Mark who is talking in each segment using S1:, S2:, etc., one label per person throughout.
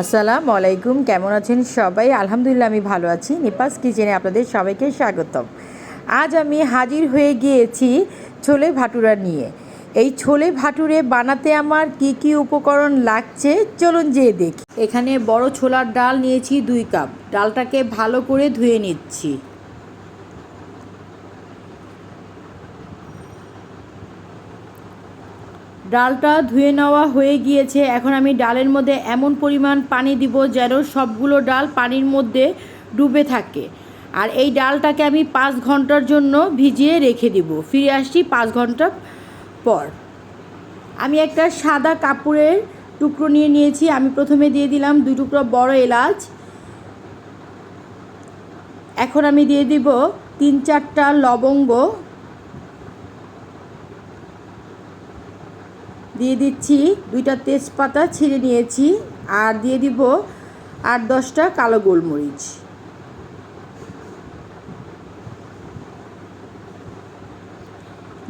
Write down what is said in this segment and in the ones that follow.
S1: আসসালামু আলাইকুম, কেমন আছেন সবাই? আলহামদুলিল্লাহ আমি ভালো আছি। নিপাস কিচেনে আপনাদের সবাইকে স্বাগতম। আজ আমি হাজির হয়ে গিয়েছি ছোলে ভাটুরা নিয়ে। এই ছোলে ভাটুরে বানাতে আমার কি কি উপকরণ লাগছে? চলুন যেয়ে দেখি। এখানে বড় ছোলার ডাল নিয়েছি দুই কাপ। ডালটাকে ভালো করে ধুয়ে নিচ্ছি। ডালটা ধুয়ে নেওয়া হয়ে গিয়েছে। এখন আমি ডালের মধ্যে এমন পরিমাণ পানি দিব যেন সবগুলো ডাল পানির মধ্যে ডুবে থাকে। আর এই ডালটাকে আমি পাঁচ ঘণ্টার জন্য ভিজিয়ে রেখে দিব। ফিরে আসছি পাঁচ ঘণ্টা পর। আমি একটা সাদা কাপড়ের টুকরো নিয়ে নিয়েছি। আমি প্রথমে দিয়ে দিলাম দুই টুকরো বড় এলাচ। এখন আমি দিয়ে দিব তিন চারটা লবঙ্গ। দিয়ে দিচ্ছি। দুইটা তেজপাতা ছিঁড়ে নিয়েছি আর দিয়ে দিব আট দশটা কালো গোলমরিচ।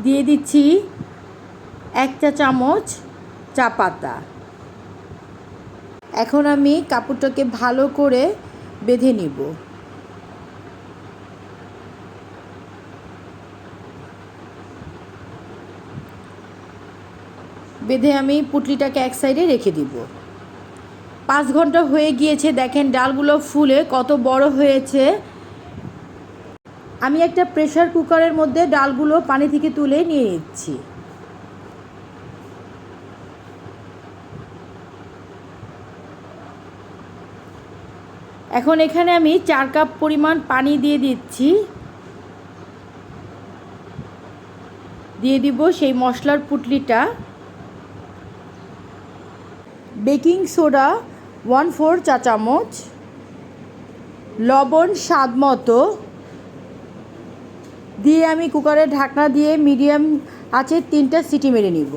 S1: দিয়ে দিচ্ছি এক চা চামচ চা পাতা। এখন আমি কাপড়টাকে ভালো করে বেঁধে নিব। বেঁধে আমি পুটলিটাকে এক সাইডে রেখে দিব। পাঁচ ঘণ্টা হয়ে গিয়েছে, দেখেন ডালগুলো ফুলে কত বড় হয়েছে। আমি একটা প্রেশার কুকারের মধ্যে ডালগুলো পানি থেকে তুলে নিয়ে নিচ্ছি। এখন এখানে আমি চার কাপ পরিমাণ পানি দিয়ে দিচ্ছি। দিয়ে দিব সেই মশলার পুটলিটা। বেকিং সোডা ওয়ান ফোর চা চামচ লবণ স্বাদ মতো। দিয়ে আমি কুকারের ঢাকনা দিয়ে মিডিয়াম আছে তিনটা সিটি মেরে নিব।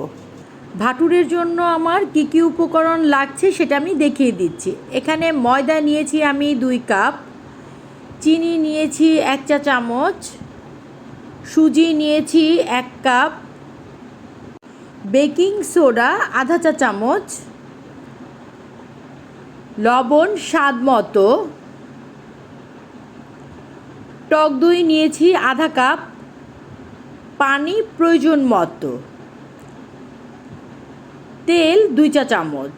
S1: ভাটুরের জন্য আমার কী কী উপকরণ লাগছে সেটা আমি দেখিয়ে দিচ্ছি। এখানে ময়দা নিয়েছি আমি দুই কাপ, চিনি নিয়েছি এক চা চামচ সুজি নিয়েছি এক কাপ, বেকিং সোডা আধা চা চামচ লবণ, স্বাদ মতো। টক দই নিয়েছি আধা কাপ। পানি প্রয়োজন মতো। তেল দুই চা চামচ।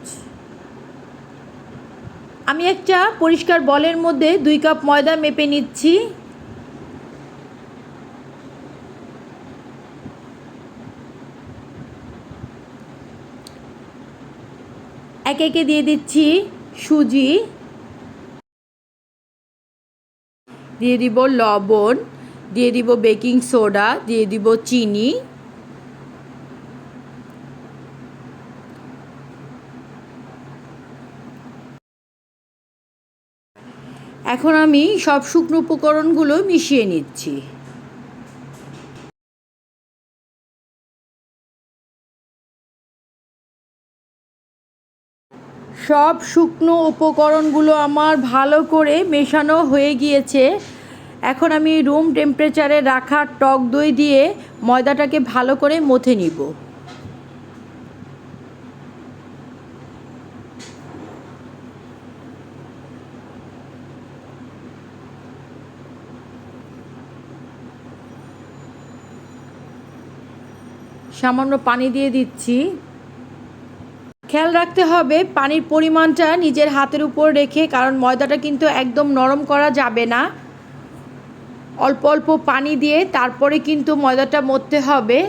S1: আমি একটা পরিষ্কার বলের মধ্যে দুই কাপ ময়দা মেপে নিচ্ছি। একে একে দিয়ে দিচ্ছি। সুজি, দিয়ে দিব লবণ, দিয়ে দিব বেকিং সোডা, দিয়ে দিব চিনি, এখন আমি সব শুকনো উপকরণগুলো মিশিয়ে নিচ্ছি। সব শুকনো উপকরণগুলো আমার ভালো করে মেশানো হয়ে গিয়েছে। এখন আমি রুম টেম্পারেচারে রাখা টক দই দিয়ে ময়দাটাকে ভালো করে মথে নিব। সামান্য পানি দিয়ে দিচ্ছি। খেয়াল রাখতে হবে, পানির পরিমাণটা নিজের হাতের উপর রেখে, কারণ ময়দাটা কিন্তু একদম নরম করা যাবে না। অল্প অল্প পানি দিয়ে তারপরে কিন্তু ময়দাটা মরতে হবে।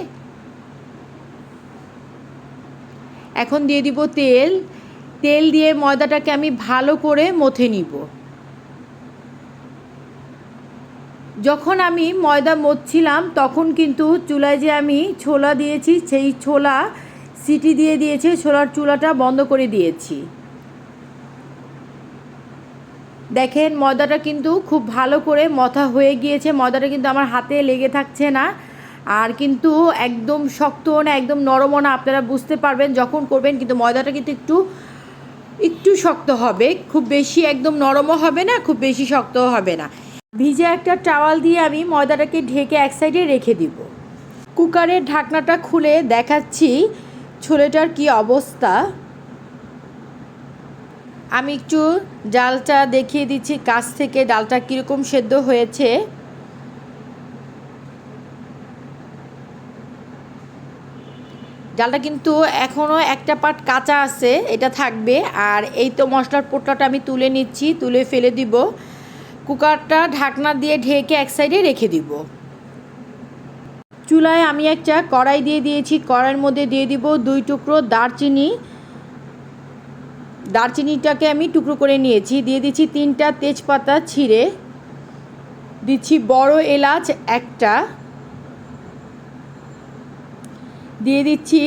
S1: এখন দিয়ে দিব তেল। তেল দিয়ে ময়দাটাকে আমি ভালো করে মথে নিব। যখন আমি ময়দা মথছিলাম, তখন কিন্তু চুলায় যে আমি ছোলা দিয়েছি, সেই ছোলা সিটি দিয়ে দিয়েছে ছোলার চুলাটা বন্ধ করে দিয়েছি। দেখেন, ময়দাটা কিন্তু খুব ভালো করে মথা হয়ে গিয়েছে। ময়দাটা কিন্তু আমার হাতে লেগে থাকছে না। আর কিন্তু একদম শক্ত না, একদম নরমও না, আপনারা বুঝতে পারবেন যখন করবেন, কিন্তু ময়দাটা কিন্তু একটু একটু শক্ত হবে। খুব বেশি একদম নরমও হবে না, খুব বেশি শক্তও হবে না। ভিজে একটা টাওয়াল দিয়ে আমি ময়দাটাকে ঢেকে এক সাইডে রেখে দিব। কুকারের ঢাকনাটা খুলে দেখাচ্ছি। ছোলেটার কি অবস্থা? আমি একটু ডালটা দেখিয়ে দিচ্ছি, কাছ থেকে ডালটা কীরকম সেদ্ধ হয়েছে। ডালটা কিন্তু এখনও একটা পার্ট কাঁচা আছে, এটা থাকবে। আর এই তো মশলার পোটলাটা আমি তুলে নিচ্ছি, তুলে ফেলে দিব। কুকারটা ঢাকনা দিয়ে ঢেকে এক সাইডে রেখে দিব। চুলায় আমি একটা কড়াই দিয়ে দিয়েছি। কড়াইয়ের মধ্যে দিয়ে দিব দুই টুকরো দারচিনি। দারচিনিটাকে আমি টুকরো করে নিয়েছি। দিয়ে দিচ্ছি তিনটা তেজপাতা ছিঁড়ে। দিচ্ছি বড় এলাচ একটা। দিয়ে দিচ্ছি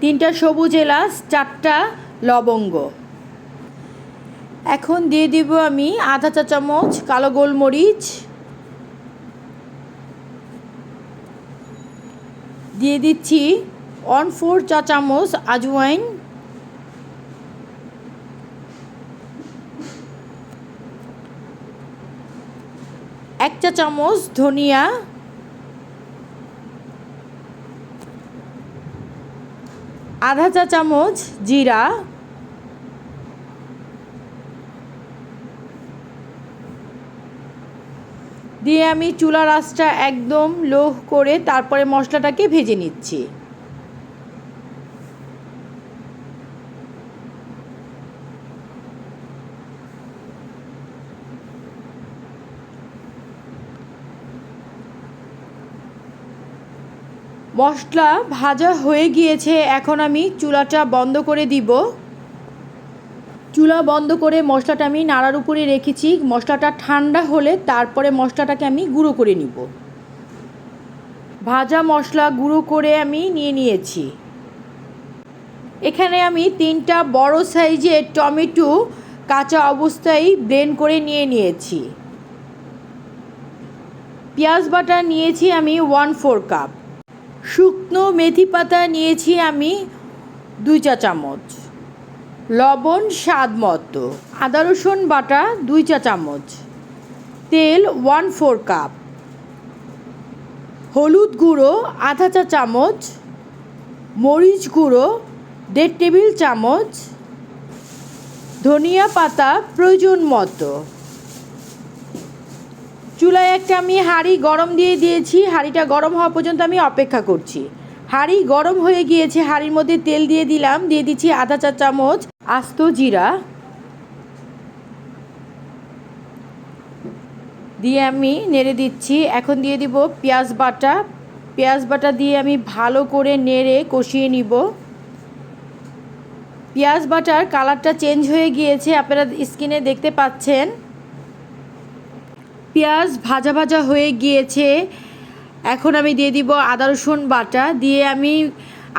S1: তিনটা সবুজ এলাচ, চারটা লবঙ্গ। এখন দিয়ে দিব আমি আধা চা চামচ কালো গোলমরিচ। দিয়ে দিচ্ছি ওয়ান ফোর চা চামচ, আজওয়াইন। এক চা চামচ ধনিয়া। আধা চা চামচ জিরা। দিয়ে আমি চুলার আঁচটা একদম লো করে তারপরে মশলাটাকে ভেজে নিচ্ছি। মশলা ভাজা হয়ে গিয়েছে, এখন আমি চুলাটা বন্ধ করে দিব। চুলা বন্ধ করে মশলাটা আমি নাড়ার উপরে রেখেছি। মশলাটা ঠান্ডা হলে তারপরে মশলাটাকে আমি গুঁড়ো করে নিব। ভাজা মশলা গুঁড়ো করে আমি নিয়ে নিয়েছি। এখানে আমি তিনটা বড় সাইজের টমেটো কাঁচা অবস্থায় ব্লেন্ড করে নিয়ে নিয়েছি। পেঁয়াজ বাটা নিয়েছি আমি ওয়ান ফোর কাপ। শুকনো মেথি পাতা নিয়েছি আমি দুই চা চামচ। লবণ, স্বাদ মতো। আদা, রসুন, বাটা, দুই চা চামচ। তেল ওয়ান ফোর কাপ হলুদ গুঁড়ো, আধা চা চামচ। মরিচ গুঁড়ো, দেড় টেবিল চামচ। ধনিয়া পাতা প্রয়োজন মতো। চুলায় একটা আমি হাঁড়ি গরম দিয়ে দিয়েছি। হাঁড়িটা গরম হওয়া পর্যন্ত আমি অপেক্ষা করছি। হাঁড়ি গরম হয়ে গিয়েছে। হাঁড়ির মধ্যে তেল দিয়ে দিলাম। দিয়ে দিচ্ছি আধা চা চামচ। আস্ত জিরা দিয়ে আমি নেড়ে দিচ্ছি। এখন দিয়ে দিব পেঁয়াজ বাটা। পেঁয়াজ বাটা দিয়ে আমি ভালো করে নেড়ে কষিয়ে নিব। পেঁয়াজ বাটার কালারটা চেঞ্জ হয়ে গিয়েছে, আপনারা স্কিনে দেখতে পাচ্ছেন। পেঁয়াজ ভাজা ভাজা হয়ে গিয়েছে। এখন আমি দিয়ে দিব আদা, রসুন বাটা। দিয়ে আমি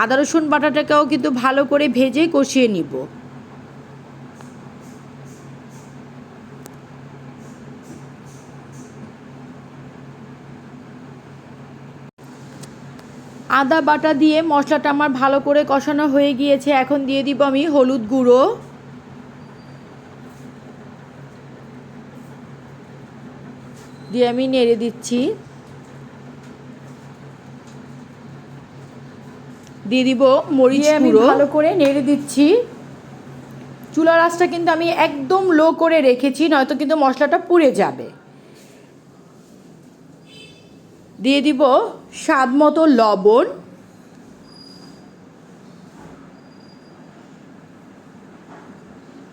S1: আদা, রসুন বাটাটাকেও কিন্তু ভালো করে ভেজে কষিয়ে নিব। আদা বাটা দিয়ে মশলাটা আমার ভালো করে কষানো হয়ে গিয়েছে। এখন দিয়ে দিব আমি হলুদ গুঁড়ো। দিয়ে আমি নেড়ে দিচ্ছি। দিয়ে দিব মরিচ আমি ভালো করে নেড়ে দিচ্ছি। চুলার আঁচটা কিন্তু আমি একদম লো করে রেখেছি নয়তো কিন্তু মশলাটা পুড়ে যাবে। দিয়ে দিব স্বাদ মতো লবণ।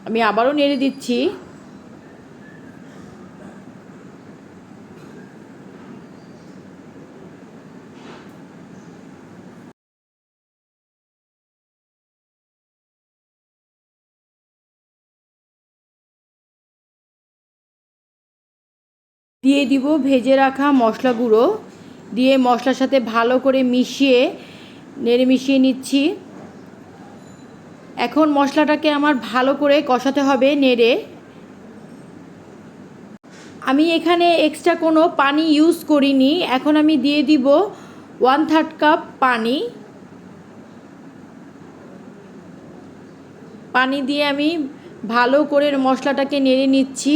S1: আমি আবারও নেড়ে দিচ্ছি। দিয়ে দিব ভেজে রাখা মশলা গুঁড়ো। দিয়ে মশলার সাথে ভালো করে মিশিয়ে, নেড়ে মিশিয়ে নিচ্ছি। এখন মশলাটাকে আমার ভালো করে কষাতে হবে নেড়ে। আমি এখানে এক্সট্রা কোনো পানি ইউজ করিনি। এখন আমি দিয়ে দিব ওয়ান থার্ড কাপ পানি। পানি দিয়ে আমি ভালো করে মশলাটাকে নেড়ে নিচ্ছি।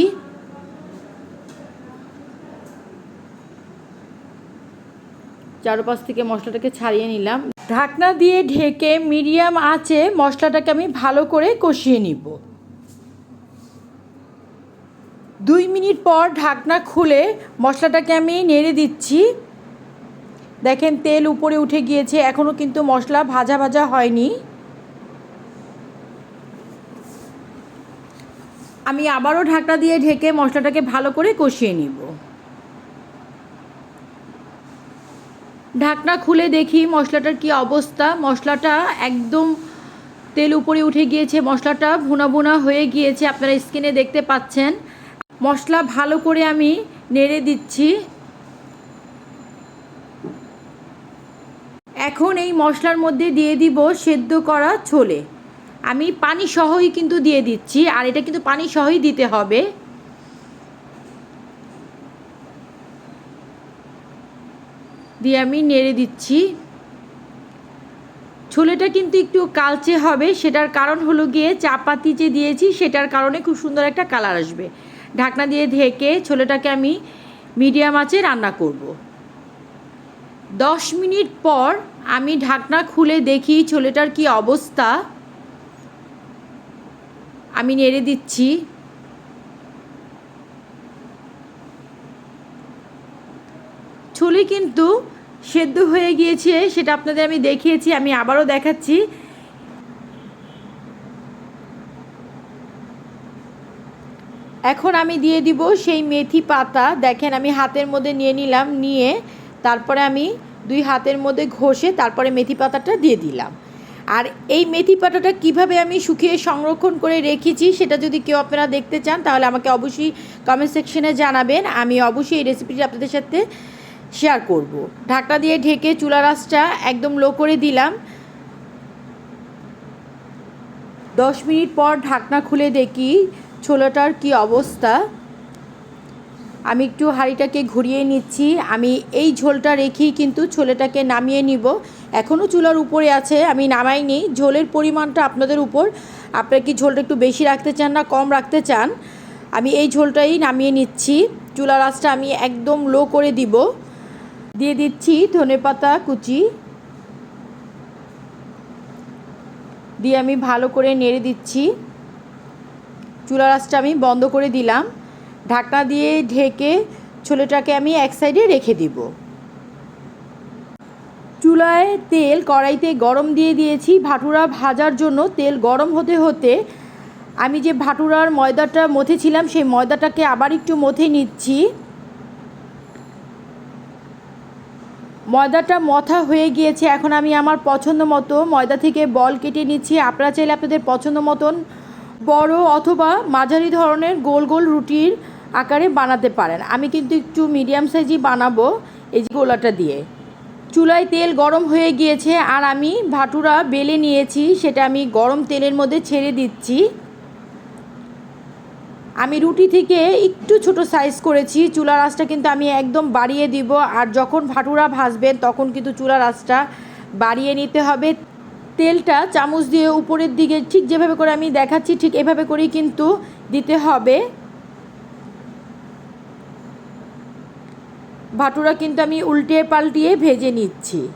S1: চারপাশ থেকে মশলাটাকে ছাড়িয়ে নিলাম। ঢাকনা দিয়ে ঢেকে মিডিয়াম আঁচে মশলাটাকে আমি ভালো করে কষিয়ে নিব। দুই মিনিট পর ঢাকনা খুলে মশলাটাকে আমি নেড়ে দিচ্ছি। দেখেন তেল উপরে উঠে গিয়েছে এখনও কিন্তু মশলা ভাজা ভাজা হয়নি। আমি আবারও ঢাকনা দিয়ে ঢেকে মশলাটাকে ভালো করে কষিয়ে নিব। ঢাকনা খুলে দেখি মশলাটার কি অবস্থা। মশলাটা একদম তেল উপরে উঠে গিয়েছে, মশলাটা ভুনা ভুনা হয়ে গিয়েছে, আপনারা স্কিনে দেখতে পাচ্ছেন। মশলা ভালো করে আমি নেড়ে দিচ্ছি। এখন এই মশলার মধ্যে দিয়ে দিব সেদ্ধ করা ছোলে। আমি পানি সহই কিন্তু দিয়ে দিচ্ছি, আর এটা কিন্তু পানি সহই দিতে হবে। দিয়ে আমি নেড়ে দিচ্ছি। ছোলেটা কিন্তু একটু কালচে হবে, সেটার কারণ হলো গিয়ে চাপাতি যে দিয়েছি, সেটার কারণে খুব সুন্দর একটা কালার আসবে। ঢাকনা দিয়ে ঢেকে ছোলেটাকে আমি মিডিয়াম আঁচে রান্না করব। দশ মিনিট পর আমি ঢাকনা খুলে দেখি ছোলেটার কি অবস্থা। আমি নেড়ে দিচ্ছি। ছোলে কিন্তু সেদ্ধ হয়ে গিয়েছে, সেটা আপনাদের আমি দেখিয়েছি, আমি আবারও দেখাচ্ছি। এখন আমি দিয়ে দিব সেই মেথি পাতা। দেখেন, আমি হাতের মধ্যে নিয়ে নিলাম, নিয়ে তারপরে আমি দুই হাতের মধ্যে ঘষে তারপরে মেথি পাতাটা দিয়ে দিলাম। আর এই মেথি পাতাটা কীভাবে আমি শুকিয়ে সংরক্ষণ করে রেখেছি, সেটা যদি কেউ আপনারা দেখতে চান, তাহলে আমাকে অবশ্যই কমেন্ট সেকশনে জানাবেন। আমি অবশ্যই এই রেসিপিটি আপনাদের সাথে শেয়ার করব। ঢাকনা দিয়ে ঢেকে চুলা রাসটা একদম লো করে দিলাম। দশ মিনিট পর ঢাকনা খুলে দেখি ছোলাটার কি অবস্থা। আমি একটু হাঁড়িটাকে ঘুরিয়ে নিচ্ছি। আমি এই ঝোলটা রেখেই কিন্তু ছোলেটাকে নামিয়ে নিব। এখনও চুলার উপরে আছে, আমি নামাইনি। ঝোলের পরিমাণটা আপনাদের উপর। আপনারা কি ঝোলটা একটু বেশি রাখতে চান না কম রাখতে চান? আমি এই ঝোলটাই নামিয়ে নিচ্ছি। চুলা রাসটা আমি একদম লো করে দিব। দিয়ে দিচ্ছি ধনেপাতা কুচি। দিয়ে আমি ভালো করে নেড়ে দিচ্ছি। চুলা রাসটা আমি বন্ধ করে দিলাম। ঢাকনা দিয়ে ঢেকে ছোলেটাকে আমি এক সাইডে রেখে দিব। চুলায় তেল কড়াইতে গরম দিয়ে দিয়েছি। ভাটুরা ভাজার জন্য তেল গরম হতে হতে আমি যে ভাটুরার ময়দাটা মথেছিলাম, সেই ময়দাটাকে আবার একটু মথে নিচ্ছি। ময়দাটা মথা হয়ে গিয়েছে। এখন আমি আমার পছন্দ মতো ময়দা থেকে বল কেটে নিচ্ছি। আপনারা চাইলে আপনাদের পছন্দ মতন বড় অথবা মাঝারি ধরনের গোল গোল রুটির আকারে বানাতে পারেন। আমি কিন্তু একটু মিডিয়াম সাইজই বানাবো এই যে গোলাটা দিয়ে। চুলায় তেল গরম হয়ে গিয়েছে আর আমি ভাটুরা বেলে নিয়েছি। সেটা আমি গরম তেলের মধ্যে ছেড়ে দিচ্ছি। আমি রুটি থেকে একটু ছোট সাইজ করেছি চুলার আঁচটা কিন্তু আমি একদম বাড়িয়ে দিব। আর যখন ভাটুরা ভাজবেন তখন কিন্তু চুলার আঁচটা বাড়িয়ে নিতে হবে। তেলটা চামচ দিয়ে উপরের দিকে ঠিক যেভাবে করে আমি দেখাচ্ছি, ঠিক এভাবে করেই কিন্তু দিতে হবে। ভাটুরা কিন্তু আমি উল্টে পাল্টিয়ে ভেজে নিচ্ছি।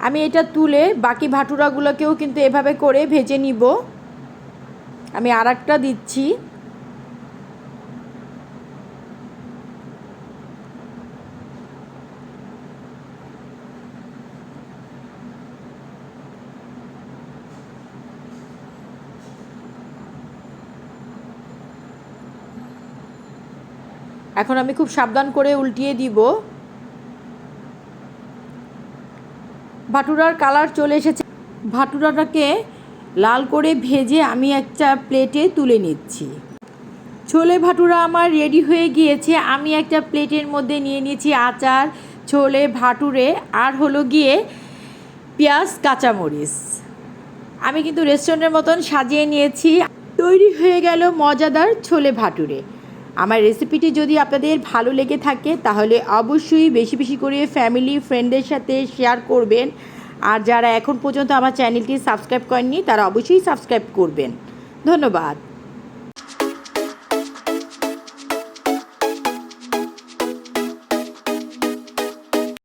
S1: আমি এটা তুলে বাকি ভাটুরাগুলোকেও কিন্তু এভাবে করে ভেজে নিব। আমি আর দিচ্ছি। এখন আমি খুব সাবধান করে উল্টিয়ে দিব। ভাটুরার কালার চলে এসেছে। ভাটুরাটাকে লাল করে ভেজে আমি একটা প্লেটে তুলে নিচ্ছি। ছোলে ভাটুরা আমার রেডি হয়ে গিয়েছে। আমি একটা প্লেটের মধ্যে নিয়ে নিয়েছি আচার, ছোলে ভাটুরে, আর হলো গিয়ে পেঁয়াজ, কাঁচামরিচ। আমি কিন্তু রেস্টুরেন্টের মতন সাজিয়ে নিয়েছি। তৈরি হয়ে গেল মজাদার ছোলে ভাটুরে। আমার রেসিপিটি যদি আপনাদের ভালো লেগে থাকে, তাহলে অবশ্যই বেশি বেশি করে ফ্যামিলি ফ্রেন্ডদের সাথে শেয়ার করবেন। আর যারা এখন পর্যন্ত আমার চ্যানেলটি সাবস্ক্রাইব করেননি, তারা অবশ্যই সাবস্ক্রাইব করবেন। ধন্যবাদ।